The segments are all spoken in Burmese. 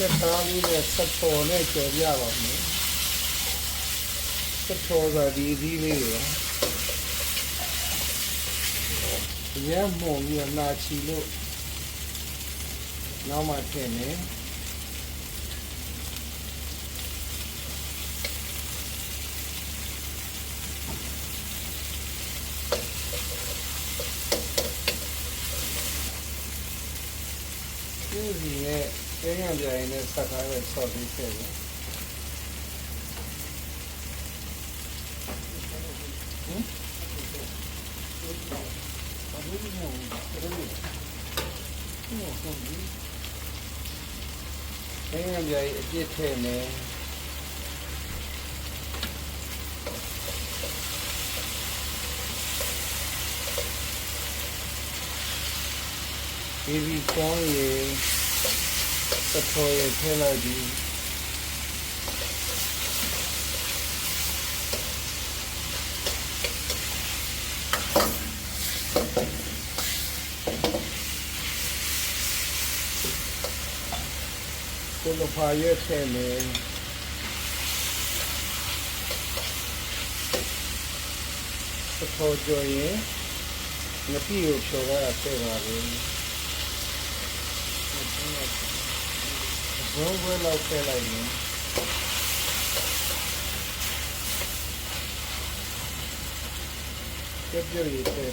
ဆက်သားလေးနဲ့ဆက်ပေါ်နဲ့ကြော်ပြပါမယ်ဆက်ပေါ်ကဒီအသီးလေးတွေပါရမ်းမှုံပြီးတော့နာချီလို့နောက်မှထည့်မယ်ဒီဒီနဲ့ ကျင်းရပြရင်လည်းဆက်ထားတဲ့ဆော့ပြီးထည့်တယ်ဟမ်ဘာလို့ဒီမှာလဲဒီလိုဟုတ်ပြီကျင်းရပြရင်အပြစ်ထည့်မယ်ဒီဒီကောင်းရေ သတော်ရေထည့်လိုက်ပြီးကိုလိုဖာရဲထည့်မယ်သတော်ကြော်ရင်ငပိကိုဖြော်ရတာထည့်ပါ လေဘုံဘွဲလောက်ထည့်လိုက်ရင်ကြက်ကြွရည်ထည့်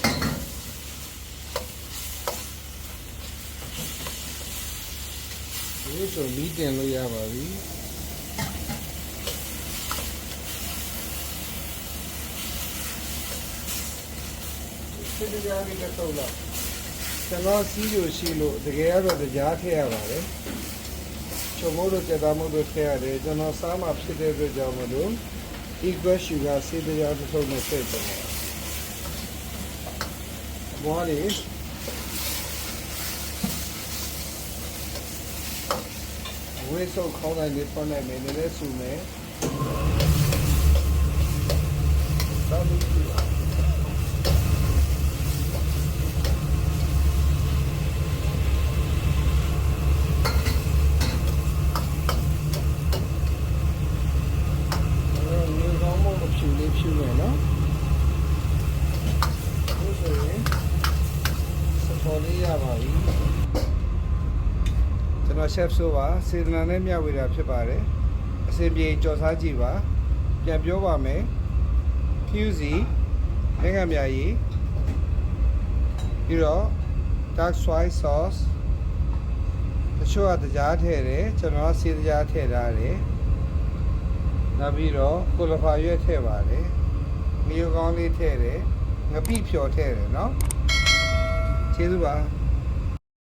ဒီဆိုမီးတင်လို့ရပါပြီစစ်တရားလေးတစ်ထုပ်လောက်ကျွန်တော်စီးလို့ရှိလို့တကယ်ကတော့တရားထည့်ရပါတယ် ချုံမို့လို့ကြက်သားမို့လို့ထည့်ရတယ်ကျွန်တော်စားမှဖြစ်တဲ့အတွက်ကြောင့်မလို့ equal sugar စီးတရားတစ်ထုပ်နဲ့ထည့်တယ်ဘောလေးဝေးစုပ်ခေါင်းတိုင်းလေးဖွင့်လိုက်မယ်နည်းနည်းဆူမယ်သာမီးကြည့်ပါအဲ့တော့မြေကောင်းမို့အ ဖြူလေးဖြူမယ်နော်ဒီဆိုရင်စပေါ်လေးရပါပြီကျွန်တော် chef ဆိုပါစေတနာနဲ့မျှဝေတာဖြစ်ပါတယ်အစဉ်ပြေကြော်စားကြည့်ပါပြန်ပြောပါမယ် fuse လက်ငါမြာကြီးပြီးတော့ dark soy sauce တချို့ကတရားထည့်တယ်ကျွန်တော်ကစီတရားထည့်ထားတယ် နောက်ပြီးတော့ကိုလဖာရွက်ထည့်ပါတယ်မြေကောင်းလေးထည့်တယ်ငပိဖြော်ထည့်တယ်နော်ကျေးဇူးပါ